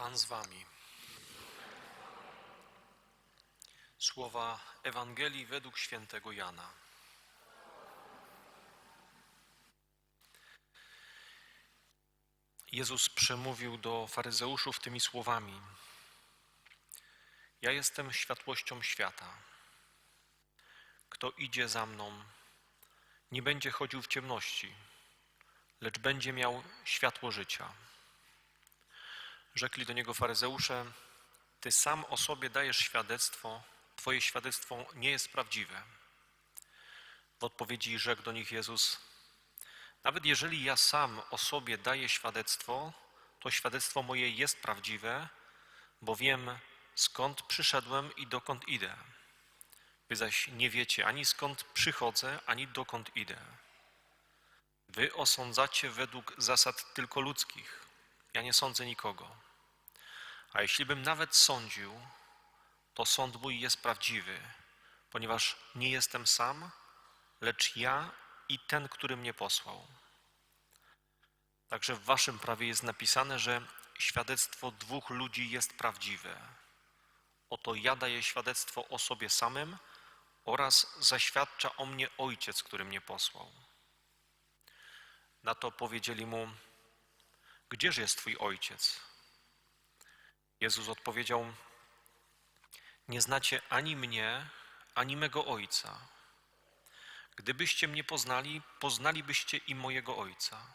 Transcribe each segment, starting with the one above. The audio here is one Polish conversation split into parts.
Pan z wami. Słowa Ewangelii według świętego Jana. Jezus przemówił do faryzeuszów tymi słowami: Ja jestem światłością świata. Kto idzie za mną, nie będzie chodził w ciemności, lecz będzie miał światło życia. Rzekli do niego faryzeusze: Ty sam o sobie dajesz świadectwo, Twoje świadectwo nie jest prawdziwe. W odpowiedzi rzekł do nich Jezus: Nawet jeżeli ja sam o sobie daję świadectwo, to świadectwo moje jest prawdziwe, bo wiem skąd przyszedłem i dokąd idę. Wy zaś nie wiecie ani skąd przychodzę, ani dokąd idę. Wy osądzacie według zasad tylko ludzkich. Ja nie sądzę nikogo. A jeśli bym nawet sądził, to sąd mój jest prawdziwy, ponieważ nie jestem sam, lecz ja i ten, który mnie posłał. Także w waszym prawie jest napisane, że świadectwo dwóch ludzi jest prawdziwe. Oto ja daję świadectwo o sobie samym oraz zaświadcza o mnie Ojciec, który mnie posłał. Na to powiedzieli mu: Gdzież jest Twój ojciec? Jezus odpowiedział: Nie znacie ani mnie, ani mego ojca. Gdybyście mnie poznali, poznalibyście i mojego ojca.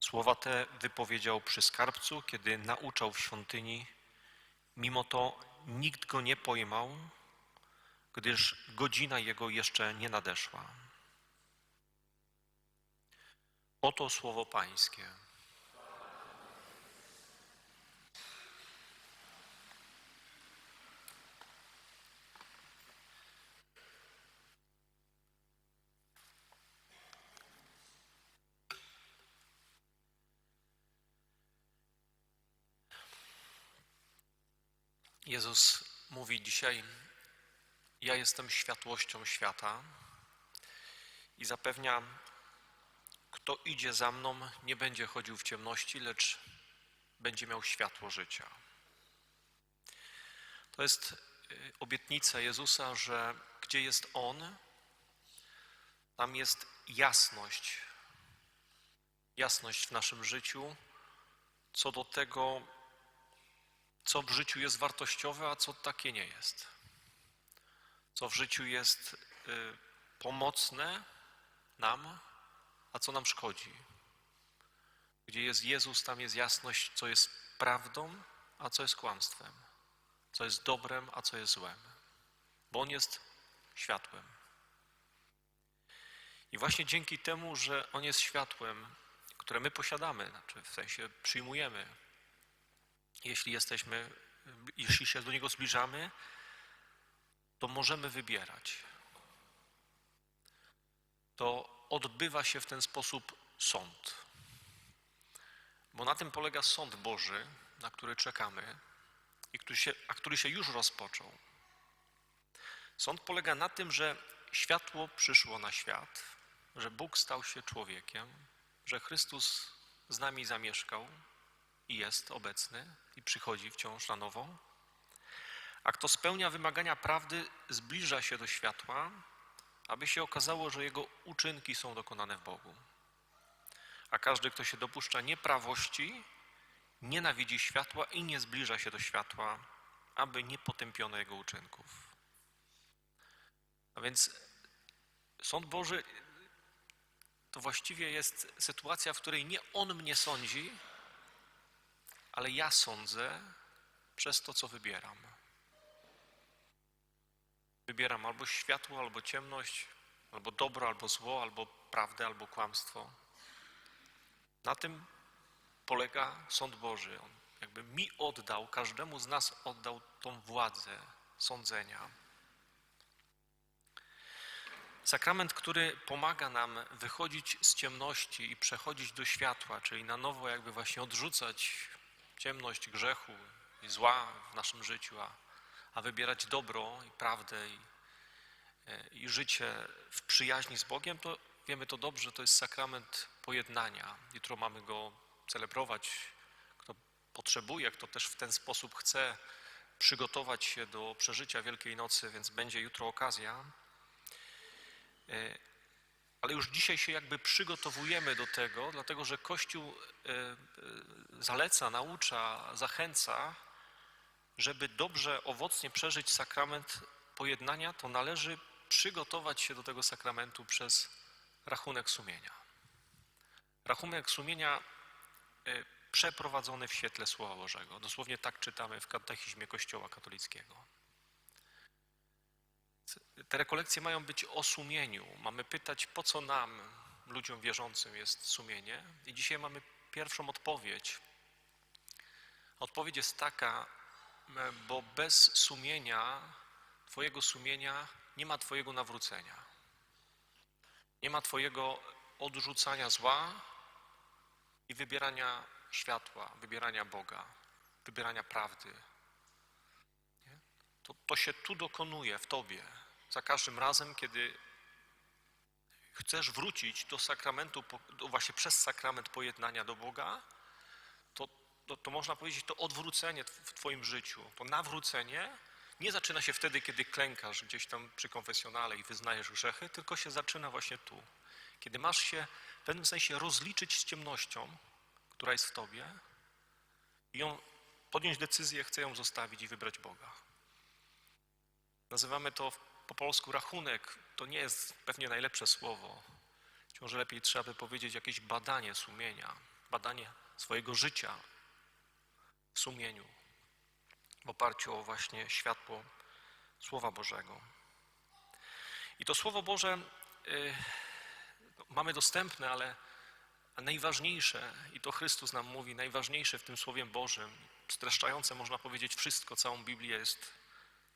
Słowa te wypowiedział przy skarbcu, kiedy nauczał w świątyni. Mimo to nikt go nie pojmał, gdyż godzina jego jeszcze nie nadeszła. Oto słowo Pańskie. Jezus mówi dzisiaj: Ja jestem światłością świata i zapewnia, kto idzie za mną, nie będzie chodził w ciemności, lecz będzie miał światło życia. To jest y, obietnica Jezusa, że gdzie jest On, tam jest jasność. Jasność w naszym życiu co do tego, co w życiu jest wartościowe, a co takie nie jest. Co w życiu jest y, pomocne nam, a co nam szkodzi. Gdzie jest Jezus, tam jest jasność, co jest prawdą, a co jest kłamstwem. Co jest dobrem, a co jest złem. Bo On jest światłem. I właśnie dzięki temu, że On jest światłem, które my posiadamy, znaczy w sensie przyjmujemy, jeśli jesteśmy, jeśli się do Niego zbliżamy, to możemy wybierać. To odbywa się w ten sposób sąd. Bo na tym polega sąd Boży, na który czekamy, i który się, a który się już rozpoczął. Sąd polega na tym, że światło przyszło na świat, że Bóg stał się człowiekiem, że Chrystus z nami zamieszkał i jest obecny i przychodzi wciąż na nowo. A kto spełnia wymagania prawdy, zbliża się do światła, aby się okazało, że jego uczynki są dokonane w Bogu. A każdy, kto się dopuszcza nieprawości, nienawidzi światła i nie zbliża się do światła, aby nie potępiono jego uczynków. A więc sąd Boży to właściwie jest sytuacja, w której nie On mnie sądzi, ale ja sądzę przez to, co wybieram. Wybieram albo światło, albo ciemność, albo dobro, albo zło, albo prawdę, albo kłamstwo. Na tym polega sąd Boży. On jakby mi oddał, każdemu z nas oddał tą władzę sądzenia. Sakrament, który pomaga nam wychodzić z ciemności i przechodzić do światła, czyli na nowo jakby właśnie odrzucać ciemność grzechu i zła w naszym życiu, a, a wybierać dobro i prawdę i, i życie w przyjaźni z Bogiem, to wiemy to dobrze, to jest sakrament pojednania. Jutro mamy go celebrować. Kto potrzebuje, kto też w ten sposób chce przygotować się do przeżycia Wielkiej Nocy, więc będzie jutro okazja. Ale już dzisiaj się jakby przygotowujemy do tego, dlatego że Kościół e, e, zaleca, naucza, zachęca, żeby dobrze, owocnie przeżyć sakrament pojednania, to należy przygotować się do tego sakramentu przez rachunek sumienia. Rachunek sumienia e, przeprowadzony w świetle Słowa Bożego. Dosłownie tak czytamy w katechizmie Kościoła katolickiego. Te rekolekcje mają być o sumieniu. Mamy pytać, po co nam, ludziom wierzącym, jest sumienie. I dzisiaj mamy pierwszą odpowiedź. Odpowiedź jest taka, e, bo bez sumienia, Twojego sumienia, nie ma Twojego nawrócenia. Nie ma Twojego odrzucania zła i wybierania światła, wybierania Boga, wybierania prawdy. To, to się tu dokonuje w Tobie. Za każdym razem, kiedy chcesz wrócić do sakramentu, właśnie przez sakrament pojednania do Boga, to, to, to można powiedzieć, to odwrócenie w Twoim życiu, to nawrócenie nie zaczyna się wtedy, kiedy klękasz gdzieś tam przy konfesjonale i wyznajesz grzechy, tylko się zaczyna właśnie tu. Kiedy masz się w pewnym sensie rozliczyć z ciemnością, która jest w Tobie i ją podjąć decyzję, chcę ją zostawić i wybrać Boga. Nazywamy to po polsku rachunek. To nie jest pewnie najlepsze słowo. Być może lepiej trzeba by powiedzieć jakieś badanie sumienia, badanie swojego życia w sumieniu, w oparciu o właśnie światło Słowa Bożego. I to Słowo Boże y, no, mamy dostępne, ale najważniejsze, i to Chrystus nam mówi, najważniejsze w tym Słowie Bożym, streszczające można powiedzieć wszystko, całą Biblię jest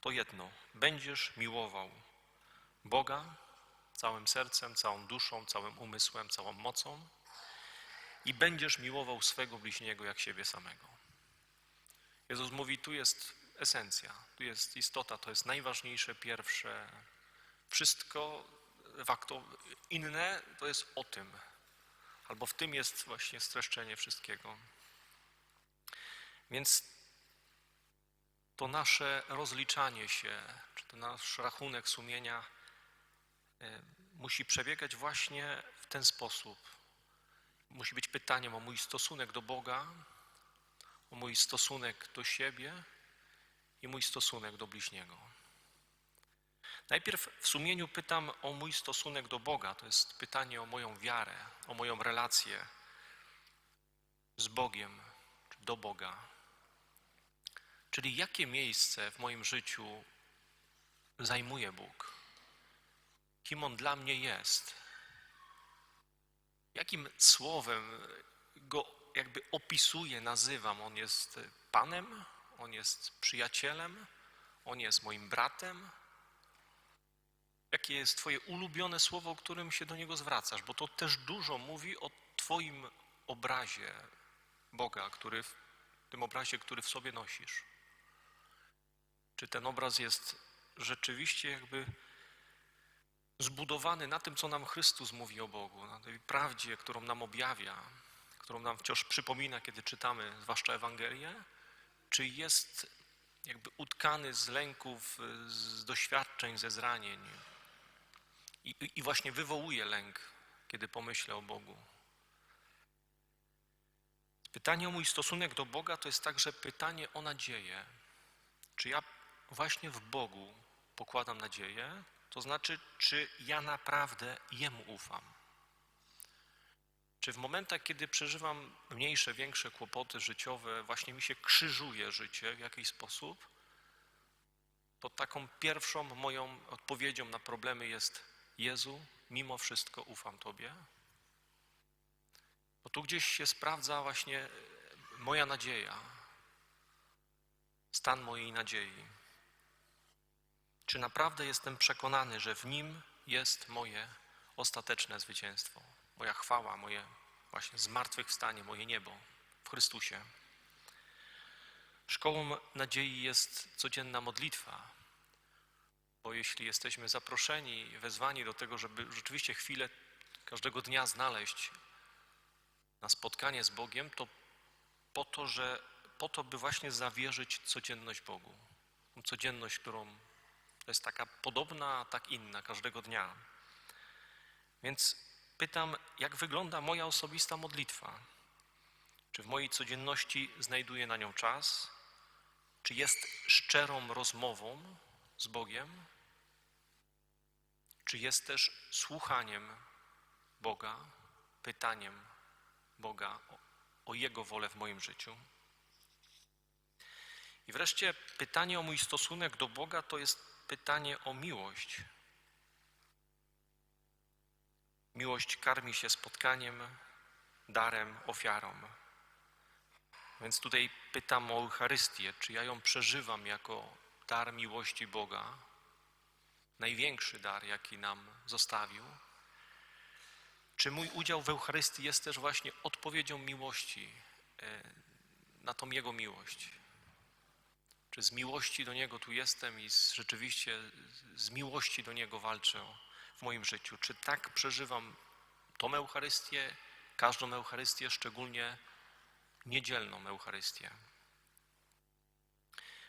to jedno. Będziesz miłował Boga całym sercem, całą duszą, całym umysłem, całą mocą i będziesz miłował swego bliźniego jak siebie samego. Jezus mówi, tu jest esencja, tu jest istota, to jest najważniejsze, pierwsze. Wszystko fakto inne to jest o tym, albo w tym jest właśnie streszczenie wszystkiego. Więc to nasze rozliczanie się, czy to nasz rachunek sumienia e, musi przebiegać właśnie w ten sposób. Musi być pytaniem o mój stosunek do Boga, o mój stosunek do siebie i mój stosunek do bliźniego. Najpierw w sumieniu pytam o mój stosunek do Boga. To jest pytanie o moją wiarę, o moją relację z Bogiem, do Boga. Czyli jakie miejsce w moim życiu zajmuje Bóg? Kim On dla mnie jest? Jakim słowem Go jakby opisuję, nazywam? On jest Panem? On jest przyjacielem? On jest moim bratem? Jakie jest Twoje ulubione słowo, którym się do Niego zwracasz? Bo to też dużo mówi o Twoim obrazie Boga, który w tym obrazie, który w sobie nosisz. Czy ten obraz jest rzeczywiście jakby zbudowany na tym, co nam Chrystus mówi o Bogu, na tej prawdzie, którą nam objawia, którą nam wciąż przypomina, kiedy czytamy, zwłaszcza Ewangelię? Czy jest jakby utkany z lęków, z doświadczeń, ze zranień i, i właśnie wywołuje lęk, kiedy pomyślę o Bogu? Pytanie o mój stosunek do Boga to jest także pytanie o nadzieję. Czy ja właśnie w Bogu pokładam nadzieję? To znaczy, czy ja naprawdę Jemu ufam? Czy w momentach, kiedy przeżywam mniejsze, większe kłopoty życiowe, właśnie mi się krzyżuje życie w jakiś sposób, to taką pierwszą moją odpowiedzią na problemy jest Jezu, mimo wszystko ufam Tobie? Bo tu gdzieś się sprawdza właśnie moja nadzieja, stan mojej nadziei. Czy naprawdę jestem przekonany, że w Nim jest moje ostateczne zwycięstwo, moja chwała, moje właśnie zmartwychwstanie, moje niebo w Chrystusie? Szkołą nadziei jest codzienna modlitwa, bo jeśli jesteśmy zaproszeni, wezwani do tego, żeby rzeczywiście chwilę każdego dnia znaleźć na spotkanie z Bogiem, to po to, że po to, by właśnie zawierzyć codzienność Bogu. Codzienność, którą jest taka podobna, a tak inna każdego dnia. Więc pytam, jak wygląda moja osobista modlitwa? Czy w mojej codzienności znajduję na nią czas? Czy jest szczerą rozmową z Bogiem? Czy jest też słuchaniem Boga, pytaniem Boga o, o Jego wolę w moim życiu? I wreszcie pytanie o mój stosunek do Boga to jest pytanie o miłość. Miłość karmi się spotkaniem, darem, ofiarą. Więc tutaj pytam o Eucharystię, czy ja ją przeżywam jako dar miłości Boga, największy dar, jaki nam zostawił. Czy mój udział w Eucharystii jest też właśnie odpowiedzią miłości e, na tą Jego miłość? Czy z miłości do Niego tu jestem i z, rzeczywiście z miłości do Niego walczę w moim życiu? Czy tak przeżywam tą Eucharystię, każdą Eucharystię, szczególnie niedzielną Eucharystię?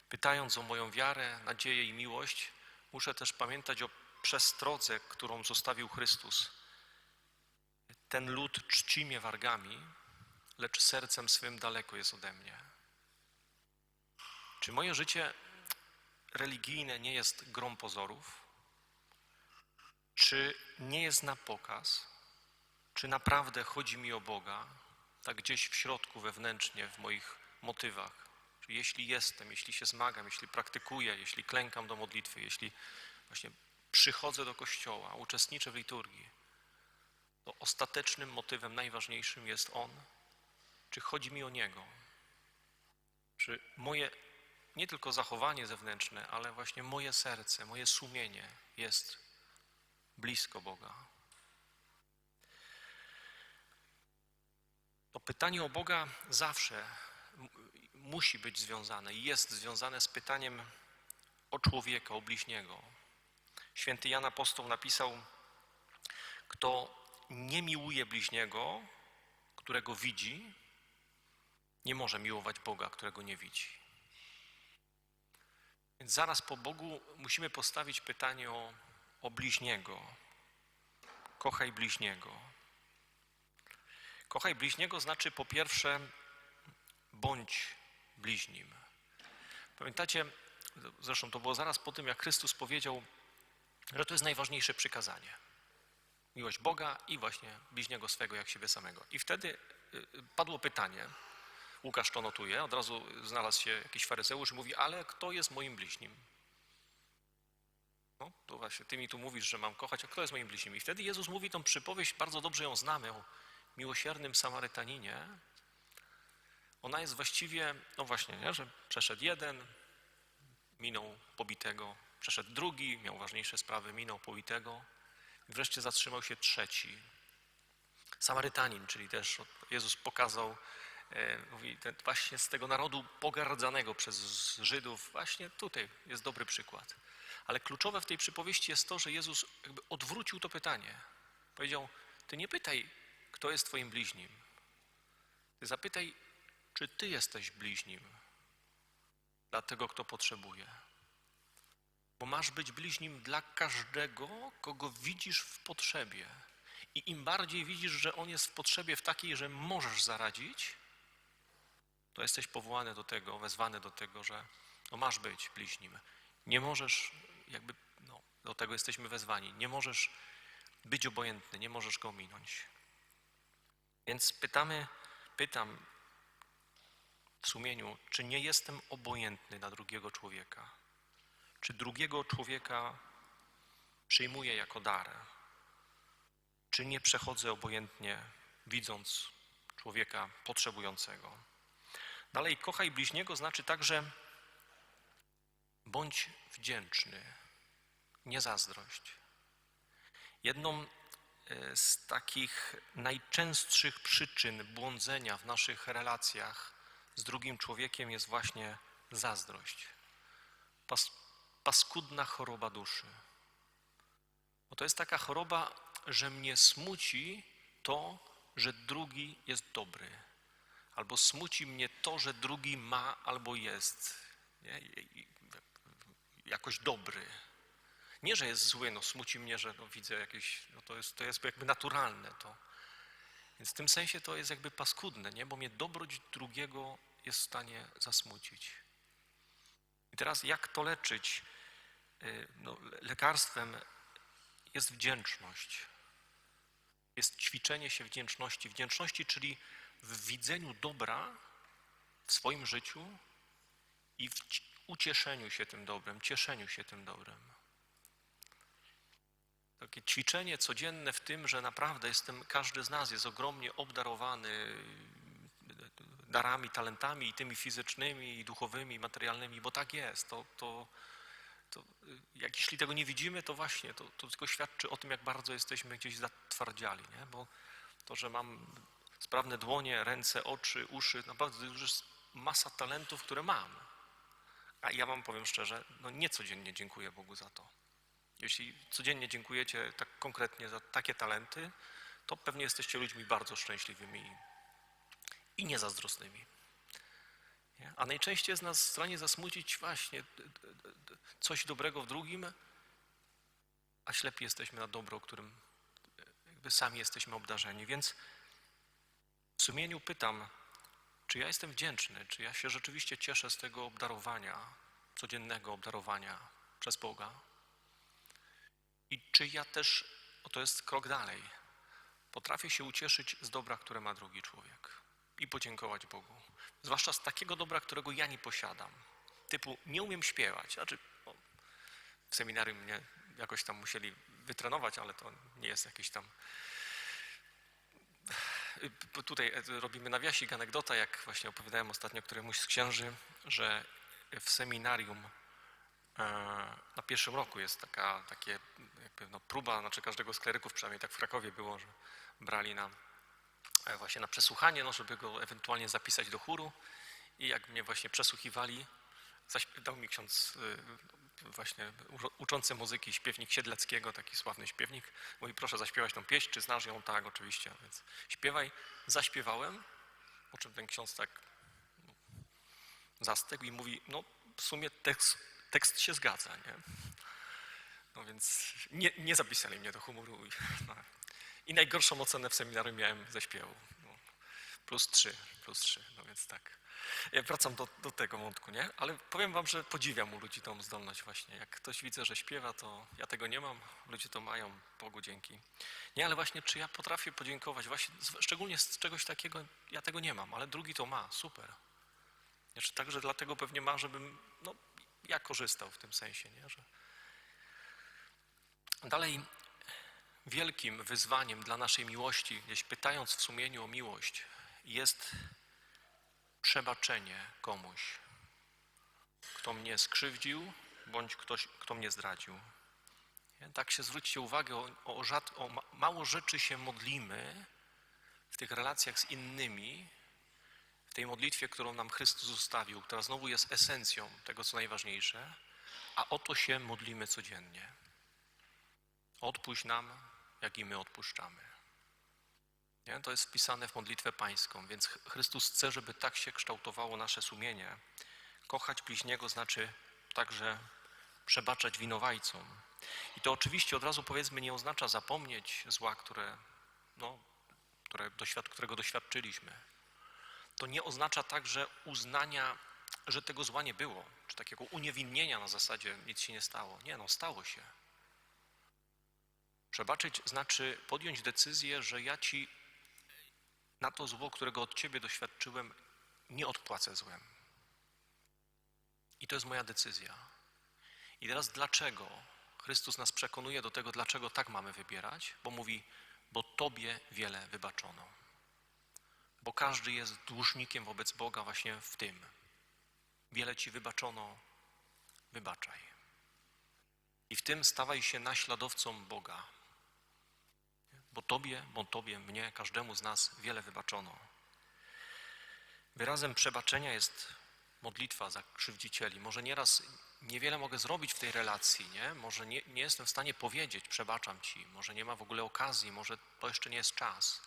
Pytając o moją wiarę, nadzieję i miłość, muszę też pamiętać o przestrodze, którą zostawił Chrystus. Ten lud czci mnie wargami, lecz sercem swym daleko jest ode mnie. Czy moje życie religijne nie jest grą pozorów? Czy nie jest na pokaz? Czy naprawdę chodzi mi o Boga, tak gdzieś w środku, wewnętrznie, w moich motywach? Czy jeśli jestem, jeśli się zmagam, jeśli praktykuję, jeśli klękam do modlitwy, jeśli właśnie przychodzę do kościoła, uczestniczę w liturgii, to ostatecznym motywem najważniejszym jest On? Czy chodzi mi o Niego? Czy moje nie tylko zachowanie zewnętrzne, ale właśnie moje serce, moje sumienie jest blisko Boga. To pytanie o Boga zawsze musi być związane i jest związane z pytaniem o człowieka, o bliźniego. Święty Jan Apostoł napisał, kto nie miłuje bliźniego, którego widzi, nie może miłować Boga, którego nie widzi. Więc zaraz po Bogu musimy postawić pytanie o, o bliźniego. Kochaj bliźniego. Kochaj bliźniego znaczy po pierwsze bądź bliźnim. Pamiętacie, zresztą to było zaraz po tym, jak Chrystus powiedział, że to jest najważniejsze przykazanie. Miłość Boga i właśnie bliźniego swego jak siebie samego. I wtedy y, padło pytanie, Łukasz to notuje, od razu znalazł się jakiś faryzeusz i mówi, ale kto jest moim bliźnim? No, to właśnie, ty mi tu mówisz, że mam kochać, a kto jest moim bliźnim? I wtedy Jezus mówi tą przypowieść, bardzo dobrze ją znamy, o miłosiernym Samarytaninie. Ona jest właściwie, no właśnie, nie, że przeszedł jeden, minął pobitego, przeszedł drugi, miał ważniejsze sprawy, minął pobitego i wreszcie zatrzymał się trzeci. Samarytanin, czyli też Jezus pokazał mówi, ten, właśnie z tego narodu pogardzanego przez Żydów, właśnie tutaj jest dobry przykład. Ale kluczowe w tej przypowieści jest to, że Jezus jakby odwrócił to pytanie. Powiedział, ty nie pytaj, kto jest twoim bliźnim. Ty zapytaj, czy ty jesteś bliźnim dla tego, kto potrzebuje. Bo masz być bliźnim dla każdego, kogo widzisz w potrzebie. I im bardziej widzisz, że on jest w potrzebie w takiej, że możesz zaradzić, to jesteś powołany do tego, wezwany do tego, że no masz być bliźnim. Nie możesz, jakby no, do tego jesteśmy wezwani, nie możesz być obojętny, nie możesz go ominąć. Więc pytamy, pytam w sumieniu, czy nie jestem obojętny na drugiego człowieka? Czy drugiego człowieka przyjmuję jako dar? Czy nie przechodzę obojętnie, widząc człowieka potrzebującego? Dalej, kochaj bliźniego znaczy także bądź wdzięczny, nie zazdrość. Jedną e, z takich najczęstszych przyczyn błądzenia w naszych relacjach z drugim człowiekiem jest właśnie zazdrość. Pas, paskudna choroba duszy. Bo to jest taka choroba, że mnie smuci to, że drugi jest dobry albo smuci mnie to, że drugi ma albo jest nie? Jakoś dobry. Nie, że jest zły, no smuci mnie, że no, widzę jakieś, no to jest, to jest jakby naturalne to. Więc w tym sensie to jest jakby paskudne, nie? Bo mnie dobroć drugiego jest w stanie zasmucić. I teraz jak to leczyć? Y, No, le- lekarstwem jest wdzięczność. Jest ćwiczenie się wdzięczności. Wdzięczności, czyli w widzeniu dobra w swoim życiu i w ci- ucieszeniu się tym dobrem, cieszeniu się tym dobrem. Takie ćwiczenie codzienne w tym, że naprawdę jestem, każdy z nas jest ogromnie obdarowany darami, talentami i tymi fizycznymi, i duchowymi, i materialnymi, bo tak jest. To, to, to, y, jak jeśli tego nie widzimy, to właśnie to, to tylko świadczy o tym, jak bardzo jesteśmy gdzieś zatwardziali, nie? bo to, że mam sprawne dłonie, ręce, oczy, uszy, naprawdę to już jest masa talentów, które mam. A ja wam powiem szczerze, no nie codziennie dziękuję Bogu za to. Jeśli codziennie dziękujecie tak konkretnie za takie talenty, to pewnie jesteście ludźmi bardzo szczęśliwymi i niezazdrosnymi. Nie? A najczęściej jest nas w stanie zasmucić właśnie coś dobrego w drugim, a ślepi jesteśmy na dobro, którym jakby sami jesteśmy obdarzeni. Więc sumieniu pytam, czy ja jestem wdzięczny, czy ja się rzeczywiście cieszę z tego obdarowania, codziennego obdarowania przez Boga? I czy ja też, o to jest krok dalej, potrafię się ucieszyć z dobra, które ma drugi człowiek i podziękować Bogu. Zwłaszcza z takiego dobra, którego ja nie posiadam. Typu, nie umiem śpiewać. Znaczy, no, w seminarium mnie jakoś tam musieli wytrenować, ale to nie jest jakiś tam Tutaj e, robimy nawiasik, anegdota, jak właśnie opowiadałem ostatnio któremuś z księży, że w seminarium e, na pierwszym roku jest taka takie jakby no próba, znaczy każdego z kleryków, przynajmniej tak w Krakowie było, że brali nam e, właśnie na przesłuchanie, no żeby go ewentualnie zapisać do chóru. I jak mnie właśnie przesłuchiwali, dał mi ksiądz właśnie uczący muzyki, śpiewnik Siedleckiego, taki sławny śpiewnik, mówi proszę zaśpiewać tą pieśń, czy znasz ją? Tak, oczywiście, więc śpiewaj. Zaśpiewałem, po czym ten ksiądz tak no, zastygł i mówi, no w sumie tekst, tekst się zgadza, nie? No więc nie, nie zapisali mnie do humoru. I, no. I najgorszą ocenę w seminarium miałem ze śpiewu. No, plus trzy, plus trzy, no więc tak. Wracam do, do tego wątku, nie? Ale powiem wam, że podziwiam u ludzi tą zdolność właśnie. Jak ktoś widzę, że śpiewa, to ja tego nie mam, ludzie to mają, Bogu dzięki. Nie, ale właśnie czy ja potrafię podziękować, właśnie szczególnie z czegoś takiego, ja tego nie mam, ale drugi to ma, super. Znaczy także dlatego pewnie ma, żebym, no, ja korzystał w tym sensie, nie? Że... Dalej, wielkim wyzwaniem dla naszej miłości, gdzieś pytając w sumieniu o miłość, jest przebaczenie komuś, kto mnie skrzywdził, bądź ktoś, kto mnie zdradził. Tak się zwróćcie uwagę, o, o, rzad, o ma, mało rzeczy się modlimy w tych relacjach z innymi, w tej modlitwie, którą nam Chrystus zostawił, która znowu jest esencją tego, co najważniejsze, a o to się modlimy codziennie. Odpuść nam, jak i my odpuszczamy. Nie? To jest wpisane w modlitwę pańską, więc Ch- Chrystus chce, żeby tak się kształtowało nasze sumienie. Kochać bliźniego znaczy także przebaczać winowajcom. I to oczywiście od razu powiedzmy nie oznacza zapomnieć zła, które, no, które doświad, którego doświadczyliśmy. To nie oznacza także uznania, że tego zła nie było, czy takiego uniewinnienia na zasadzie nic się nie stało. Nie, no stało się. Przebaczyć znaczy podjąć decyzję, że ja ci na to zło, którego od ciebie doświadczyłem, nie odpłacę złem. I to jest moja decyzja. I teraz dlaczego? Chrystus nas przekonuje do tego, dlaczego tak mamy wybierać, bo mówi, bo Tobie wiele wybaczono. Bo każdy jest dłużnikiem wobec Boga właśnie w tym. Wiele Ci wybaczono, wybaczaj. I w tym stawaj się naśladowcą Boga. Bo Tobie, bo Tobie, mnie, każdemu z nas wiele wybaczono. Wyrazem przebaczenia jest modlitwa za krzywdzicieli. Może nieraz niewiele mogę zrobić w tej relacji, nie? Może nie, nie jestem w stanie powiedzieć, przebaczam Ci, może nie ma w ogóle okazji, może to jeszcze nie jest czas.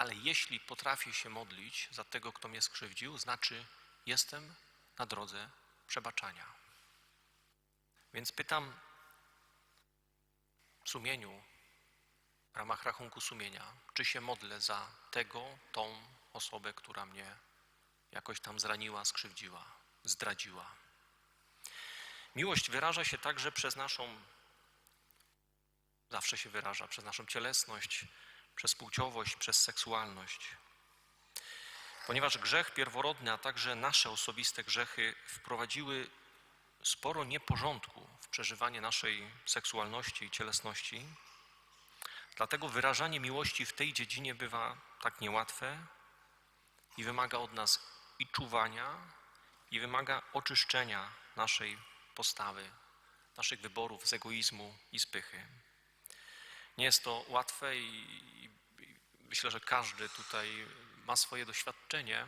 ale jeśli potrafię się modlić za tego, kto mnie skrzywdził, znaczy jestem na drodze przebaczania. Więc pytam w sumieniu, w ramach rachunku sumienia, czy się modlę za tego, tą osobę, która mnie jakoś tam zraniła, skrzywdziła, zdradziła. Miłość wyraża się także przez naszą, zawsze się wyraża, przez naszą cielesność, przez płciowość, przez seksualność. Ponieważ grzech pierworodny, a także nasze osobiste grzechy wprowadziły sporo nieporządku w przeżywanie naszej seksualności i cielesności, dlatego wyrażanie miłości w tej dziedzinie bywa tak niełatwe i wymaga od nas i czuwania, i wymaga oczyszczenia naszej postawy, naszych wyborów z egoizmu i z. Nie jest to łatwe i, i, myślę, że każdy tutaj ma swoje doświadczenie,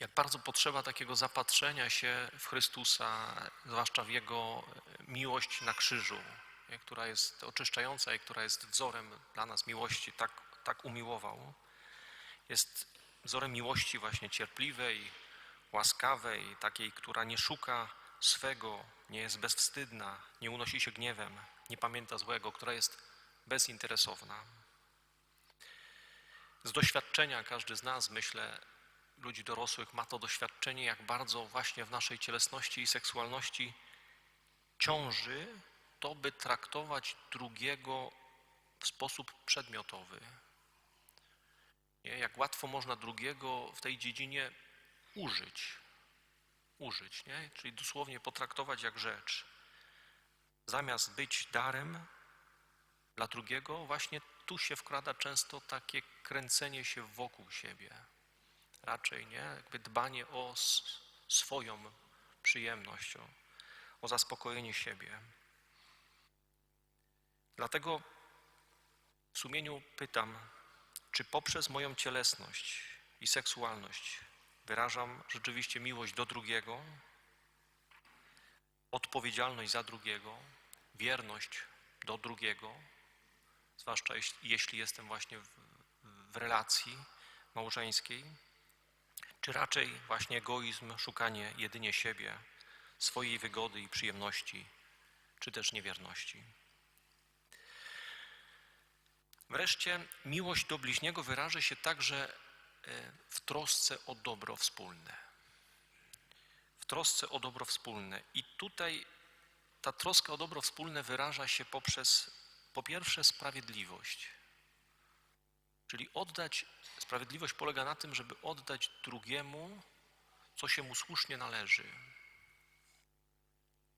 jak bardzo potrzeba takiego zapatrzenia się w Chrystusa, zwłaszcza w Jego miłość na krzyżu, która jest oczyszczająca i która jest wzorem dla nas miłości, tak, tak umiłował. Jest wzorem miłości właśnie cierpliwej, łaskawej, takiej, która nie szuka swego, nie jest bezwstydna, nie unosi się gniewem, nie pamięta złego, która jest bezinteresowna. Z doświadczenia każdy z nas, myślę, ludzi dorosłych ma to doświadczenie, jak bardzo właśnie w naszej cielesności i seksualności ciąży to, by traktować drugiego w sposób przedmiotowy. Nie? Jak łatwo można drugiego w tej dziedzinie użyć. Użyć, nie? czyli dosłownie potraktować jak rzecz. Zamiast być darem dla drugiego, właśnie tu się wkrada często takie kręcenie się wokół siebie. Raczej nie, jakby dbanie o swoją przyjemność, o, o zaspokojenie siebie. Dlatego w sumieniu pytam, czy poprzez moją cielesność i seksualność wyrażam rzeczywiście miłość do drugiego, odpowiedzialność za drugiego, wierność do drugiego, zwłaszcza jeśli jestem właśnie w, w relacji małżeńskiej, czy raczej właśnie egoizm, szukanie jedynie siebie, swojej wygody i przyjemności, czy też niewierności. Wreszcie miłość do bliźniego wyraża się także e, w trosce o dobro wspólne. W trosce o dobro wspólne. I tutaj ta troska o dobro wspólne wyraża się poprzez, po pierwsze, sprawiedliwość. Czyli oddać, sprawiedliwość polega na tym, żeby oddać drugiemu, co się mu słusznie należy.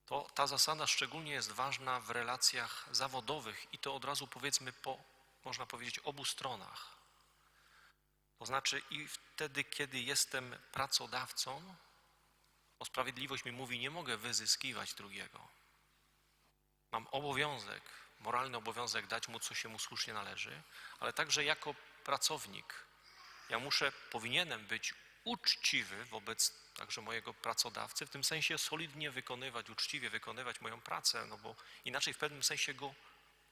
To ta zasada szczególnie jest ważna w relacjach zawodowych i to od razu powiedzmy po można powiedzieć, obu stronach. To znaczy i wtedy, kiedy jestem pracodawcą, o sprawiedliwość mi mówi, nie mogę wyzyskiwać drugiego. Mam obowiązek, moralny obowiązek dać mu, co się mu słusznie należy, ale także jako pracownik ja muszę, powinienem być uczciwy wobec także mojego pracodawcy, w tym sensie solidnie wykonywać, uczciwie wykonywać moją pracę, no bo inaczej w pewnym sensie go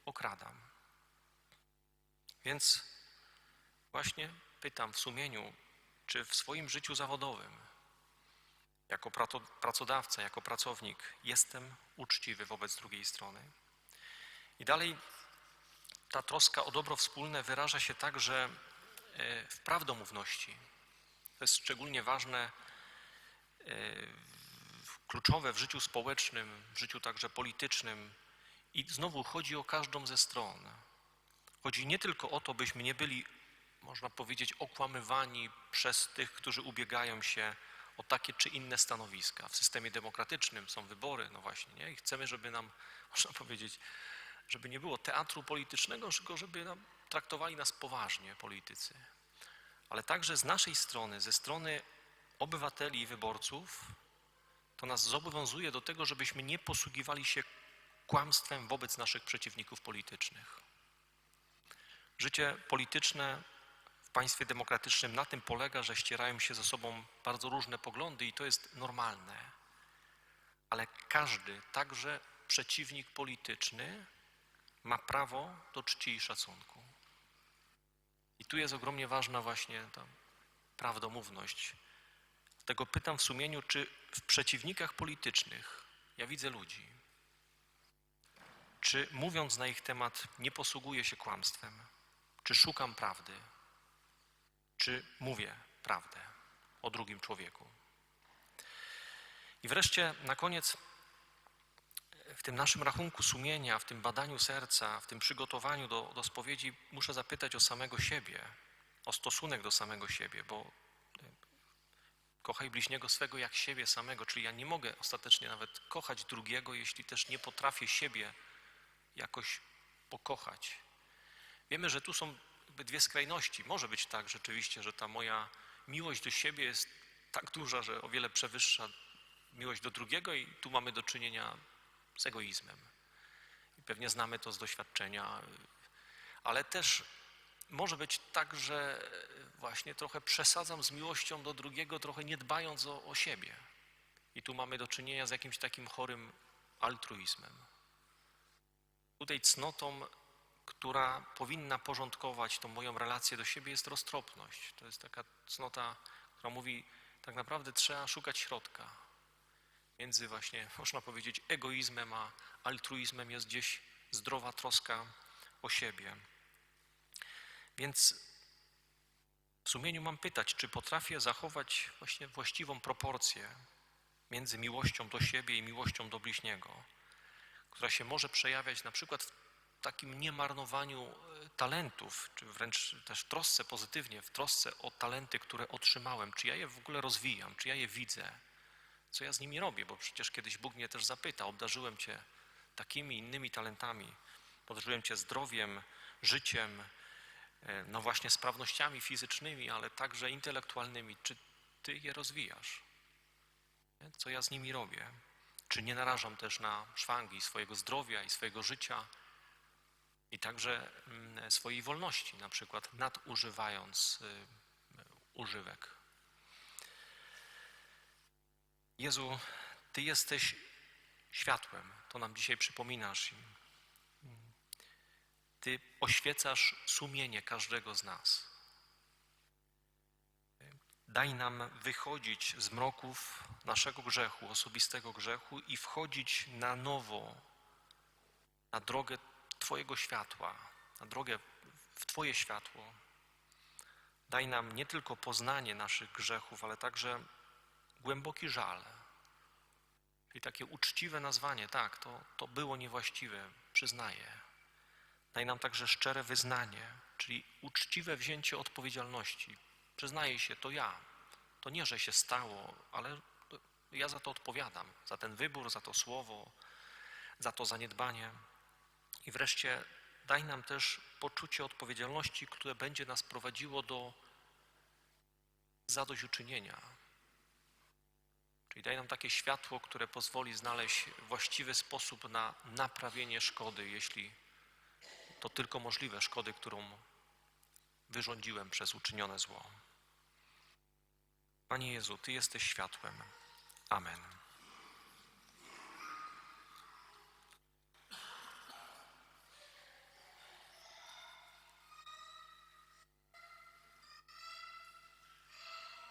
okradam. Więc właśnie pytam w sumieniu, czy w swoim życiu zawodowym, jako pracodawca, jako pracownik, jestem uczciwy wobec drugiej strony. I dalej ta troska o dobro wspólne wyraża się także e, w prawdomówności. To jest szczególnie ważne, e, kluczowe w życiu społecznym, w życiu także politycznym. I znowu chodzi o każdą ze stron. Chodzi nie tylko o to, byśmy nie byli, można powiedzieć, okłamywani przez tych, którzy ubiegają się o takie czy inne stanowiska. W systemie demokratycznym są wybory, no właśnie, nie? I chcemy, żeby nam, można powiedzieć, żeby nie było teatru politycznego, tylko żeby nam, traktowali nas poważnie politycy. Ale także z naszej strony, ze strony obywateli i wyborców, to nas zobowiązuje do tego, żebyśmy nie posługiwali się kłamstwem wobec naszych przeciwników politycznych. Życie polityczne w państwie demokratycznym na tym polega, że ścierają się ze sobą bardzo różne poglądy i to jest normalne. Ale każdy, także przeciwnik polityczny, ma prawo do czci i szacunku. I tu jest ogromnie ważna właśnie ta prawdomówność. Tego pytam w sumieniu, czy w przeciwnikach politycznych ja widzę ludzi. Czy mówiąc na ich temat nie posługuję się kłamstwem? Czy szukam prawdy? Czy mówię prawdę o drugim człowieku? I wreszcie na koniec w tym naszym rachunku sumienia, w tym badaniu serca, w tym przygotowaniu do, do spowiedzi muszę zapytać o samego siebie, o stosunek do samego siebie, bo kochaj bliźniego swego jak siebie samego, czyli ja nie mogę ostatecznie nawet kochać drugiego, jeśli też nie potrafię siebie jakoś pokochać. Wiemy, że tu są dwie skrajności. Może być tak rzeczywiście, że ta moja miłość do siebie jest tak duża, że o wiele przewyższa miłość do drugiego i tu mamy do czynienia z egoizmem. I pewnie znamy to z doświadczenia, ale też może być tak, że właśnie trochę przesadzam z miłością do drugiego, trochę nie dbając o, o siebie. I tu mamy do czynienia z jakimś takim chorym altruizmem. Tutaj cnotą, która powinna porządkować tą moją relację do siebie, jest roztropność. To jest taka cnota, która mówi, tak naprawdę trzeba szukać środka. Między właśnie, można powiedzieć, egoizmem a altruizmem jest gdzieś zdrowa troska o siebie. Więc w sumieniu mam pytać, czy potrafię zachować właśnie właściwą proporcję między miłością do siebie i miłością do bliźniego, która się może przejawiać na przykład w takim niemarnowaniu e, talentów, czy wręcz też w trosce pozytywnie, w trosce o talenty, które otrzymałem, czy ja je w ogóle rozwijam, czy ja je widzę, co ja z nimi robię, bo przecież kiedyś Bóg mnie też zapytał, obdarzyłem Cię takimi innymi talentami, obdarzyłem Cię zdrowiem, życiem, e, no właśnie sprawnościami fizycznymi, ale także intelektualnymi. Czy Ty je rozwijasz? Co ja z nimi robię? Czy nie narażam też na szwangi swojego zdrowia i swojego życia i także mm, swojej wolności, na przykład nadużywając y, używek? Jezu, Ty jesteś światłem, to nam dzisiaj przypominasz. Ty oświecasz sumienie każdego z nas. Daj nam wychodzić z mroków naszego grzechu, osobistego grzechu i wchodzić na nowo na drogę Twojego światła, na drogę w Twoje światło. Daj nam nie tylko poznanie naszych grzechów, ale także głęboki żal. Czyli takie uczciwe nazwanie, tak, to, to było niewłaściwe, przyznaję. Daj nam także szczere wyznanie, czyli uczciwe wzięcie odpowiedzialności. Przyznaję się, to ja. To nie, że się stało, ale ja za to odpowiadam, za ten wybór, za to słowo, za to zaniedbanie. I wreszcie daj nam też poczucie odpowiedzialności, które będzie nas prowadziło do zadośćuczynienia, Czyli daj nam takie światło, które pozwoli znaleźć właściwy sposób na naprawienie szkody, jeśli to tylko możliwe, szkody, którą wyrządziłem przez uczynione zło. Panie Jezu, Ty jesteś światłem. Amen.